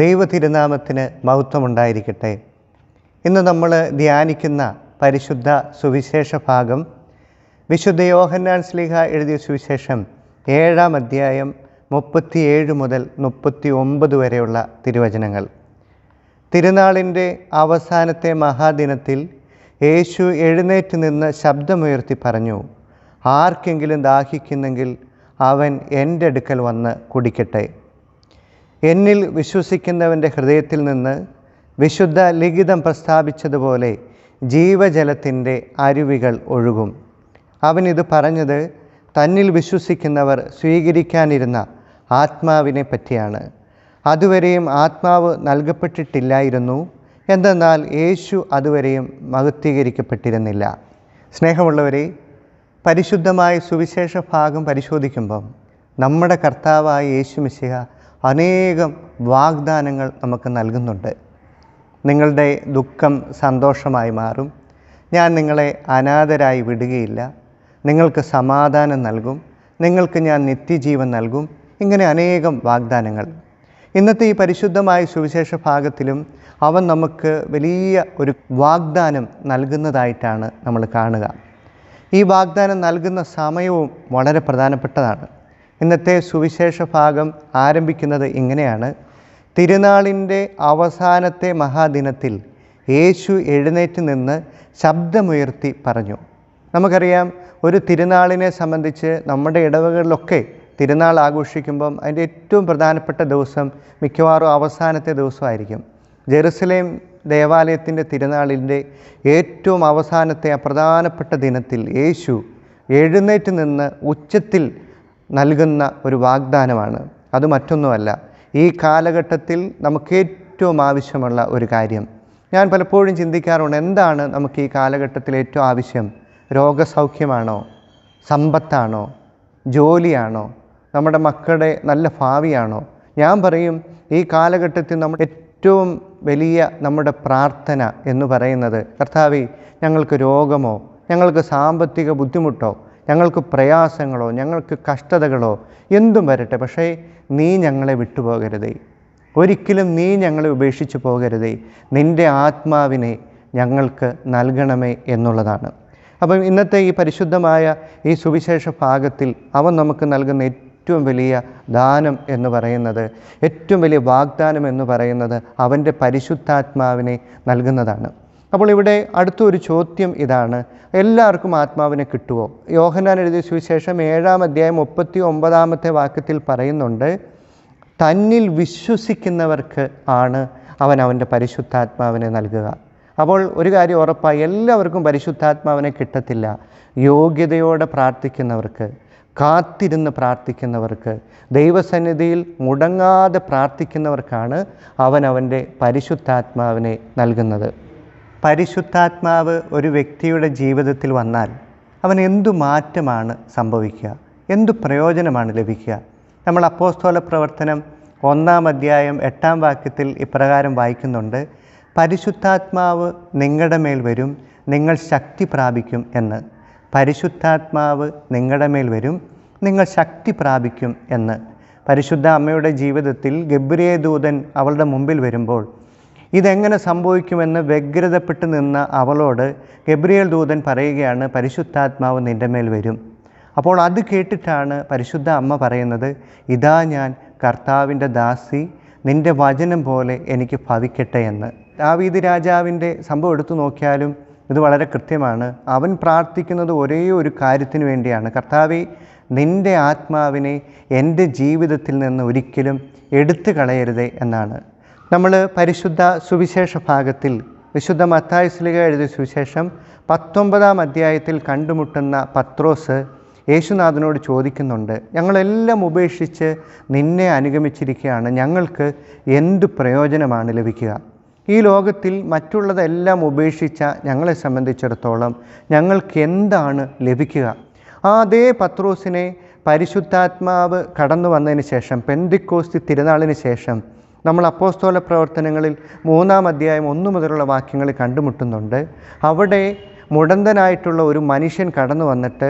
ദൈവ തിരുനാമത്തിന് മഹത്വമുണ്ടായിരിക്കട്ടെ. ഇന്ന് നമ്മൾ ധ്യാനിക്കുന്ന പരിശുദ്ധ സുവിശേഷ ഭാഗം വിശുദ്ധ യോഹന്നാൻ സ്ലിഹ എഴുതിയ സുവിശേഷം ഏഴാം അധ്യായം മുപ്പത്തിയേഴ് മുതൽ മുപ്പത്തി ഒമ്പത് വരെയുള്ള തിരുവചനങ്ങൾ. തിരുനാളിന്റെ അവസാനത്തെ മഹാദിനത്തിൽ യേശു എഴുന്നേറ്റ് നിന്ന് ശബ്ദമുയർത്തി പറഞ്ഞു ആർക്കെങ്കിലും ദാഹിക്കുന്നെങ്കിൽ അവൻ എന്റെ അടുക്കൽ വന്ന് കുടിക്കട്ടെ. എന്നിൽ വിശ്വസിക്കുന്നവന്റെ ഹൃദയത്തിൽ നിന്ന് വിശുദ്ധ ലിഖിതം പ്രസ്താവിച്ചതുപോലെ ജീവജലത്തിന്റെ അരുവികൾ ഒഴുകും. അവനിത് പറഞ്ഞത് തന്നിൽ വിശ്വസിക്കുന്നവർ സ്വീകരിക്കാനിരുന്ന ആത്മാവിനെ പറ്റിയാണ്. അതുവരെയും ആത്മാവ് നൽകപ്പെട്ടിട്ടില്ലായിരുന്നു. എന്തെന്നാൽ യേശു അതുവരെയും മഹത്വീകരിക്കപ്പെട്ടിരുന്നില്ല. സ്നേഹമുള്ളവരെ പരിശുദ്ധമായ സുവിശേഷ ഭാഗം പരിശോധിക്കുമ്പം നമ്മുടെ കർത്താവായ യേശു മിശിഹ അനേകം വാഗ്ദാനങ്ങൾ നമുക്ക് നൽകുന്നുണ്ട്. നിങ്ങളുടെ ദുഃഖം സന്തോഷമായി മാറും. ഞാൻ നിങ്ങളെ അനാഥരായി വിടുകയില്ല. നിങ്ങൾക്ക് സമാധാനം നൽകും. നിങ്ങൾക്ക് ഞാൻ നിത്യജീവൻ നൽകും. ഇങ്ങനെ അനേകം വാഗ്ദാനങ്ങൾ. ഇന്നത്തെ ഈ പരിശുദ്ധമായ സുവിശേഷ ഭാഗത്തിലും അവൻ നമുക്ക് വലിയ ഒരു വാഗ്ദാനം നൽകുന്നതായിട്ടാണ് നമ്മൾ കാണുക. ഈ വാഗ്ദാനം നൽകുന്ന സമയവും വളരെ പ്രധാനപ്പെട്ടതാണ്. ഇന്നത്തെ സുവിശേഷ ഭാഗം ആരംഭിക്കുന്നത് ഇങ്ങനെയാണ്. തിരുനാളിന്റെ അവസാനത്തെ മഹാദിനത്തിൽ യേശു എഴുന്നേറ്റ് നിന്ന് ശബ്ദമുയർത്തി പറഞ്ഞു. നമുക്കറിയാം ഒരു തിരുനാളിനെ സംബന്ധിച്ച് നമ്മുടെ ഇടവകളിലൊക്കെ തിരുനാൾ ആഘോഷിക്കുമ്പം അതിന്റെ ഏറ്റവും പ്രധാനപ്പെട്ട ദിവസം മിക്കവാറും അവസാനത്തെ ദിവസമായിരിക്കും. ജെറുസലേം ദേവാലയത്തിന്റെ തിരുനാളിന്റെ ഏറ്റവും അവസാനത്തെ ആ പ്രധാനപ്പെട്ട ദിനത്തിൽ യേശു എഴുന്നേറ്റ് നിന്ന് ഉച്ചത്തിൽ നൽകുന്ന ഒരു വാഗ്ദാനമാണ്. അത് മറ്റൊന്നുമല്ല. ഈ കാലഘട്ടത്തിൽ നമുക്ക് ഏറ്റവും ആവശ്യമുള്ള ഒരു കാര്യം. ഞാൻ പലപ്പോഴും ചിന്തിക്കാറുണ്ട് എന്താണ് നമുക്ക് ഈ കാലഘട്ടത്തിൽ ഏറ്റവും ആവശ്യം? രോഗസൗഖ്യമാണോ? സമ്പത്താണോ? ജോലിയാണോ? നമ്മുടെ മക്കളുടെ നല്ല ഭാവിയാണോ? ഞാൻ പറയും ഈ കാലഘട്ടത്തിൽ നമ്മൾ ഏറ്റവും വലിയ നമ്മുടെ പ്രാർത്ഥന എന്ന് പറയുന്നത് കർത്താവി ഞങ്ങൾക്ക് രോഗമോ ഞങ്ങൾക്ക് സാമ്പത്തിക ബുദ്ധിമുട്ടോ ഞങ്ങൾക്ക് പ്രയാസങ്ങളോ ഞങ്ങൾക്ക് കഷ്ടതകളോ എന്തും വരട്ടെ. പക്ഷേ നീ ഞങ്ങളെ വിട്ടുപോകരുതേ. ഒരിക്കലും നീ ഞങ്ങളെ ഉപേക്ഷിച്ചു പോകരുതേ. നിന്റെ ആത്മാവിനെ ഞങ്ങൾക്ക് നൽകണമേ എന്നുള്ളതാണ്. അപ്പം ഇന്നത്തെ ഈ പരിശുദ്ധമായ ഈ സുവിശേഷ ഭാഗത്തിൽ അവൻ നമുക്ക് നൽകുന്ന ഏറ്റവും വലിയ ദാനം എന്ന് പറയുന്നത് ഏറ്റവും വലിയ വാഗ്ദാനം എന്ന് പറയുന്നത് അവന്റെ പരിശുദ്ധാത്മാവിനെ നൽകുന്നതാണ്. അപ്പോൾ ഇവിടെ അടുത്തൊരു ചോദ്യം ഇതാണ്. എല്ലാവർക്കും ആത്മാവിനെ കിട്ടുമോ യോഹനാൻ എഴുതിയ സുവിശേഷം ഏഴാം അധ്യായം മുപ്പത്തി ഒമ്പതാമത്തെ വാക്യത്തിൽ പറയുന്നുണ്ട് തന്നിൽ വിശ്വസിക്കുന്നവർക്ക് ആണ് അവൻ അവന്റെ പരിശുദ്ധാത്മാവിനെ നൽകുക. അപ്പോൾ ഒരു കാര്യം ഉറപ്പായി എല്ലാവർക്കും പരിശുദ്ധാത്മാവിനെ കിട്ടത്തില്ല. യോഗ്യതയോടെ പ്രാർത്ഥിക്കുന്നവർക്ക് കാത്തിരുന്ന് പ്രാർത്ഥിക്കുന്നവർക്ക് ദൈവസന്നിധിയിൽ മുടങ്ങാതെ പ്രാർത്ഥിക്കുന്നവർക്കാണ് അവൻ അവന്റെ പരിശുദ്ധാത്മാവിനെ നൽകുന്നത്. പരിശുദ്ധാത്മാവ് ഒരു വ്യക്തിയുടെ ജീവിതത്തിൽ വന്നാൽ അവൻ എന്തു മാറ്റമാണ് സംഭവിക്കുക? എന്തു പ്രയോജനമാണ് ലഭിക്കുക? നമ്മൾ അപ്പോസ്തോല പ്രവർത്തനം ഒന്നാം അധ്യായം എട്ടാം വാക്യത്തിൽ ഇപ്രകാരം വായിക്കുന്നുണ്ട് പരിശുദ്ധാത്മാവ് നിങ്ങളുടെ മേൽ വരും നിങ്ങൾ ശക്തി പ്രാപിക്കും എന്ന്. പരിശുദ്ധാത്മാവ് നിങ്ങളുടെ മേൽ വരും നിങ്ങൾ ശക്തി പ്രാപിക്കും എന്ന്. പരിശുദ്ധ അമ്മയുടെ ജീവിതത്തിൽ ഗബ്രിയ ദൂതൻ അവളുടെ മുമ്പിൽ വരുമ്പോൾ ഇതെങ്ങനെ സംഭവിക്കുമെന്ന് വ്യഗ്രതപ്പെട്ട് നിന്ന അവളോട് ഗബ്രിയേൽ ദൂതൻ പറയുകയാണ് പരിശുദ്ധാത്മാവ് നിന്റെ മേൽ വരും. അപ്പോൾ അത് കേട്ടിട്ടാണ് പരിശുദ്ധ അമ്മ പറയുന്നത് ഇതാ ഞാൻ കർത്താവിന്റെ ദാസി നിന്റെ വചനം പോലെ എനിക്ക് ഭവിക്കട്ടെ എന്ന്. ദാവീദ് രാജാവിന്റെ സംഭവം എടുത്തു നോക്കിയാലും ഇത് വളരെ കൃത്യമാണ്. അവൻ പ്രാർത്ഥിക്കുന്നത് ഒരേ ഒരു കാര്യത്തിന് വേണ്ടിയാണ്. കർത്താവെ നിന്റെ ആത്മാവിനെ എന്റെ ജീവിതത്തിൽ നിന്ന് ഒരിക്കലും എടുത്തു കളയരുതേ എന്നാണ്. നമ്മൾ പരിശുദ്ധ സുവിശേഷ ഭാഗത്തിൽ വിശുദ്ധ മത്തായുസ്ലിക എഴുതിയ സുവിശേഷം പത്തൊമ്പതാം അധ്യായത്തിൽ കണ്ടുമുട്ടുന്ന പത്രോസ് യേശുനാഥനോട് ചോദിക്കുന്നുണ്ട് ഞങ്ങളെല്ലാം ഉപേക്ഷിച്ച് നിന്നെ അനുഗമിച്ചിരിക്കുകയാണ്. ഞങ്ങൾക്ക് എന്ത് പ്രയോജനമാണ് ലഭിക്കുക? ഈ ലോകത്തിൽ മറ്റുള്ളതെല്ലാം ഉപേക്ഷിച്ച ഞങ്ങളെ സംബന്ധിച്ചിടത്തോളം ഞങ്ങൾക്ക് എന്താണ് ലഭിക്കുക? ആ അതേ പത്രോസിനെ പരിശുദ്ധാത്മാവ് കടന്നു വന്നതിന് ശേഷം പെന്തിക്കോസ്തി തിരുനാളിന് ശേഷം നമ്മൾ അപ്പോസ്തോല പ്രവർത്തനങ്ങളിൽ മൂന്നാം അധ്യായം ഒന്നു മുതലുള്ള വാക്യങ്ങൾ കണ്ടുമുട്ടുന്നുണ്ട്. അവിടെ മുടന്തനായിട്ടുള്ള ഒരു മനുഷ്യൻ കടന്നു വന്നിട്ട്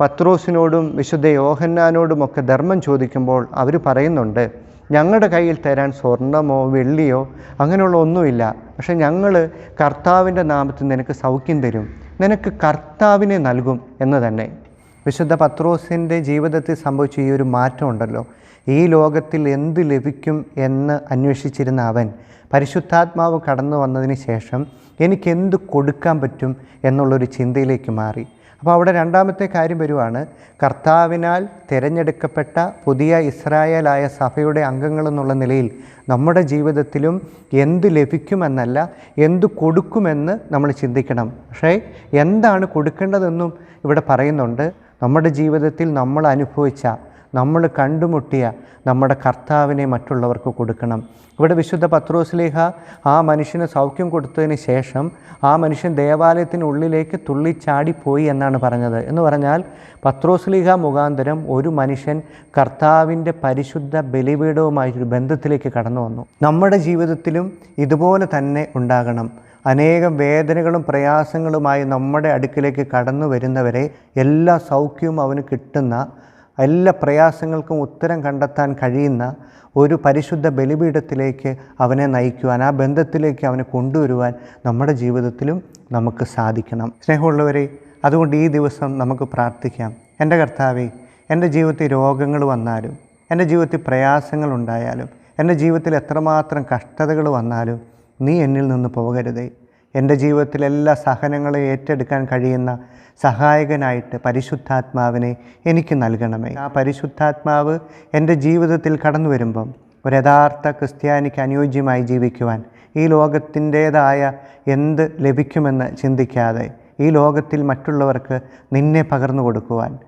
പത്രോസിനോടും വിശുദ്ധ യോഹന്നാനോടും ഒക്കെ ധർമ്മം ചോദിക്കുമ്പോൾ അവർ പറയുന്നുണ്ട് ഞങ്ങളുടെ കയ്യിൽ തരാൻ സ്വർണമോ വെള്ളിയോ അങ്ങനെയുള്ള ഒന്നുമില്ല. പക്ഷേ ഞങ്ങൾ കർത്താവിന്റെ നാമത്തിൽ നിനക്ക് സൗഖ്യം തരും. നിനക്ക് കർത്താവിനെ നൽകും എന്ന് തന്നെ. വിശുദ്ധ പത്രോസിന്റെ ജീവിതത്തിൽ സംഭവിച്ച ഈ ഒരു മാറ്റം ഉണ്ടല്ലോ. ഈ ലോകത്തിൽ എന്ത് ലഭിക്കും എന്ന് അന്വേഷിച്ചിരുന്ന അവൻ പരിശുദ്ധാത്മാവ് കടന്നു വന്നതിന് ശേഷം എനിക്ക് എന്ത് കൊടുക്കാൻ പറ്റും എന്നുള്ളൊരു ചിന്തയിലേക്ക് മാറി. അപ്പോൾ അവിടെ രണ്ടാമത്തെ കാര്യം വരുവാണ്. കർത്താവിനാൽ തിരഞ്ഞെടുക്കപ്പെട്ട പുതിയ ഇസ്രായേലായ സഭയുടെ അംഗങ്ങൾ എന്നുള്ള നിലയിൽ നമ്മുടെ ജീവിതത്തിലും എന്ത് ലഭിക്കുമെന്നല്ല എന്ത് കൊടുക്കുമെന്ന് നമ്മൾ ചിന്തിക്കണം. പക്ഷേ എന്താണ് കൊടുക്കേണ്ടതെന്നും ഇവിടെ പറയുന്നുണ്ട്. നമ്മുടെ ജീവിതത്തിൽ നമ്മൾ അനുഭവിച്ച നമ്മൾ കണ്ടുമുട്ടിയ നമ്മുടെ കർത്താവിനെ മറ്റുള്ളവർക്ക് കൊടുക്കണം. ഇവിടെ വിശുദ്ധ പത്രോസ്ലേഹ ആ മനുഷ്യന് സൗഖ്യം കൊടുത്തതിന് ശേഷം ആ മനുഷ്യൻ ദേവാലയത്തിനുള്ളിലേക്ക് തുള്ളിച്ചാടിപ്പോയി എന്നാണ് പറഞ്ഞത്. എന്ന് പറഞ്ഞാൽ പത്രോസ്ലീഹ മുഖാന്തരം ഒരു മനുഷ്യൻ കർത്താവിന്റെ പരിശുദ്ധ ബലിപീഠവുമായിട്ടൊരു ബന്ധത്തിലേക്ക് കടന്നു വന്നു. നമ്മുടെ ജീവിതത്തിലും ഇതുപോലെ തന്നെ ഉണ്ടാകണം. അനേകം വേദനകളും പ്രയാസങ്ങളുമായി നമ്മുടെ അടുക്കിലേക്ക് കടന്നു വരുന്നവരെ എല്ലാ സൗഖ്യവും അവന് കിട്ടുന്ന എല്ലാ പ്രയാസങ്ങൾക്കും ഉത്തരം കണ്ടെത്താൻ കഴിയുന്ന ഒരു പരിശുദ്ധ ബലിപീഠത്തിലേക്ക് അവനെ നയിക്കുവാൻ ആ ബന്ധത്തിലേക്ക് അവനെ കൊണ്ടുവരുവാൻ നമ്മുടെ ജീവിതത്തിലും നമുക്ക് സാധിക്കണം. സ്നേഹമുള്ളവരെ അതുകൊണ്ട് ഈ ദിവസം നമുക്ക് പ്രാർത്ഥിക്കാം. എന്റെ കർത്താവേ എന്റെ ജീവിതത്തിൽ രോഗങ്ങൾ വന്നാലും എന്റെ ജീവിതത്തിൽ പ്രയാസങ്ങൾ ഉണ്ടായാലും എന്റെ ജീവിതത്തിൽ എത്രമാത്രം കഷ്ടതകൾ വന്നാലും നീ എന്നിൽ നിന്ന് പോകരുതേ. എന്റെ ജീവിതത്തിലെ എല്ലാ സഹനങ്ങളെ ഏറ്റെടുക്കാൻ കഴിയുന്ന സഹായകനായിട്ട് പരിശുദ്ധാത്മാവിനെ എനിക്ക് നൽകണമേ. ആ പരിശുദ്ധാത്മാവ് എന്റെ ജീവിതത്തിൽ കടന്നു വരുമ്പം ഒരു യഥാർത്ഥ ക്രിസ്ത്യാനിക്ക് അനുയോജ്യമായി ജീവിക്കുവാൻ ഈ ലോകത്തിന്റേതായ എന്ത് ലഭിക്കുമെന്ന് ചിന്തിക്കാതെ ഈ ലോകത്തിൽ മറ്റുള്ളവർക്ക് നിന്നെ പകർന്നു കൊടുക്കുവാൻ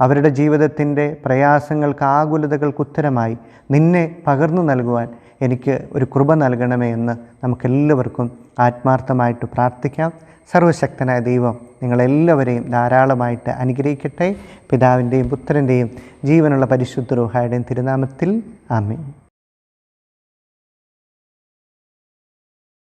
അവരുടെ ജീവിതത്തിന്റെ പ്രയാസങ്ങൾക്ക് ആകുലതകൾക്ക് ഉത്തരമായി നിന്നെ പകർന്നു നൽകുവാൻ എനിക്ക് ഒരു കൃപ നൽകണമേ എന്ന് നമുക്കെല്ലാവർക്കും ആത്മാർത്ഥമായിട്ട് പ്രാർത്ഥിക്കാം. സർവശക്തനായ ദൈവം നിങ്ങളെല്ലാവരെയും ധാരാളമായിട്ട് അനുഗ്രഹിക്കട്ടെ. പിതാവിന്റെയും പുത്രന്റെയും ജീവനുള്ള പരിശുദ്ധ രോഹായുടെയും തിരുനാമത്തിൽ ആമേൻ.